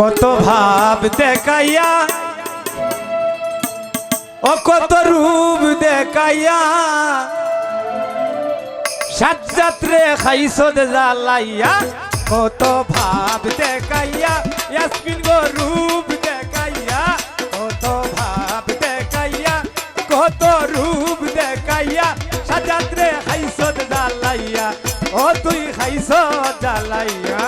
কত ভাব দেখাইয়া, ও কত রূপ দেখাইয়া সাজ্জাত্রে খাইছ জ্বালাইয়া, কত ভাব দেখাইয়া গো রূপ দেখাইয়া, কত ভাব দেখাইয়া, কত রূপ দেখাইয়া সাজ্জাত্রে খাইছ জ্বালাইয়া, ও তুই খাইছ জ্বালাইয়া।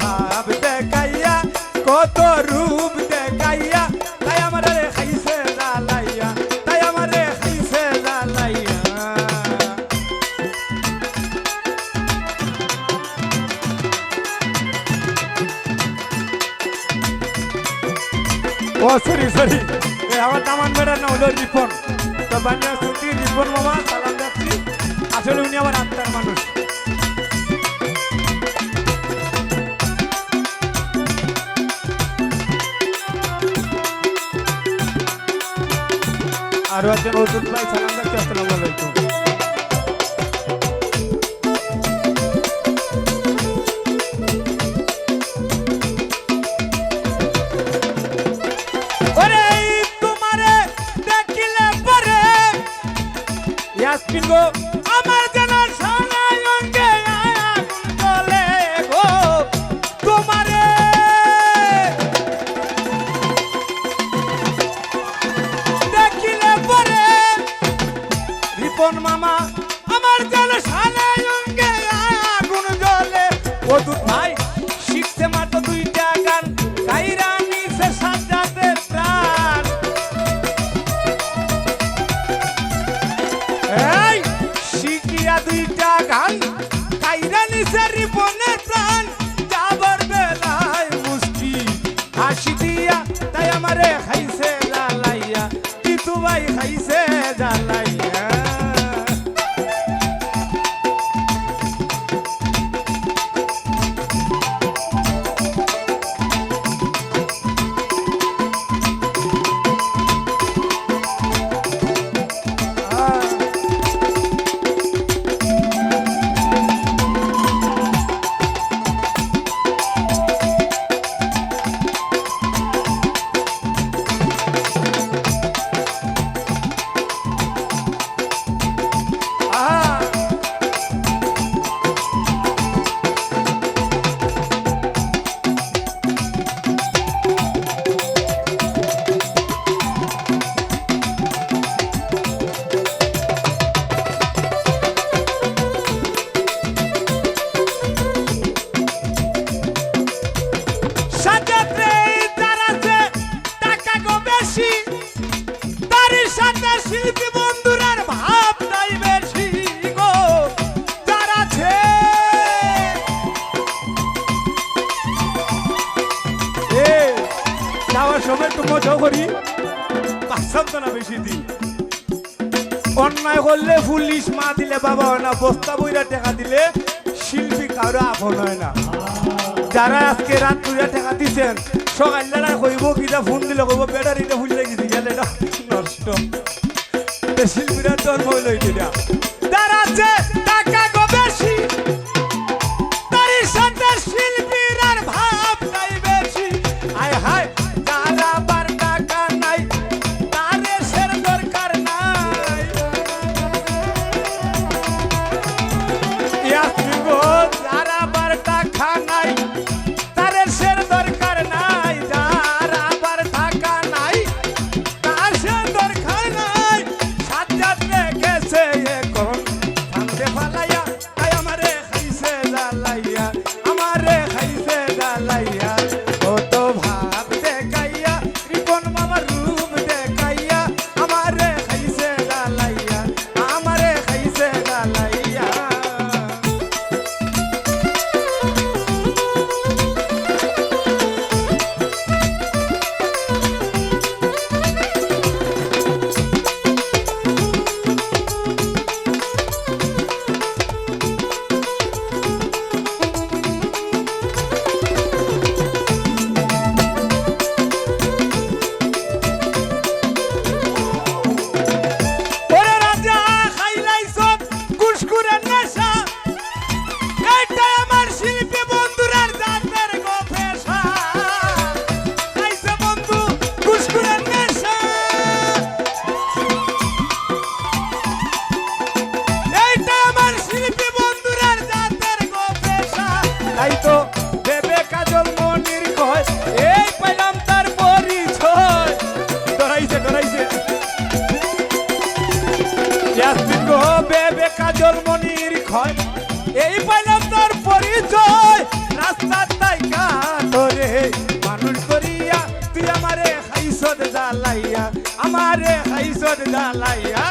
ভাব দেখাইয়া, কত রূপ দেখাইয়া, তাই আমারে খাইছে লালাইয়া তাই আমারে খাইছে লালাইয়া ও, সরি সরি আমার দামান বেড়ার না হলো রিপন। তো বানিয়া সুতি রিপন মামা, সালাম যাচ্ছি আসলে উনি আমার আত্মার মানুষ। আরও একজন অতুল ভাই সালাম যাচ্ছি আসসালামু আলাইকুম। ওরে তোমারে রিপন মামা, আমার যেন সোনায় অঙ্গে আগুন জ্বলে। দুধ ভাই শিখছে মাত্র দুইটা গান, কাইরা নিছে সাজ্জাদের প্রাণ। তাই আমারে খাইছে তিতু ভাই খাইছে যাওয়ার সময় একটু মজা করি না বেশি দিন। অন্যায় করলে পুলিশ মা দিলে, বাবা হয় না, বস্তা বইরা টাকা দিলে শিল্পী কারও আপন হয় না। যারা আজকে রাত দুইটা টাকা দিছেন সকাল বেলায় কইব কিটা ফোন দিলে কইব, ব্যাটারিটা ফুলে গেছি, গেলে নষ্ট। শিল্পীরা জন্ম হইল এটা নাই তো দেবে কাজল মনির কয় এই পাইলাম তার পরিচয়। ডরাইছে ডরাইছে। ইয়াসমিন গো, বেবে কাজল মনির কয় এই পাইলাম তার পরিচয়। রাস্তা তাই কাতরে মানুষ করিয়া, তুই আমারে হাইসদ জ্বালাইয়া, আমারে হাইসদ জ্বালাইয়া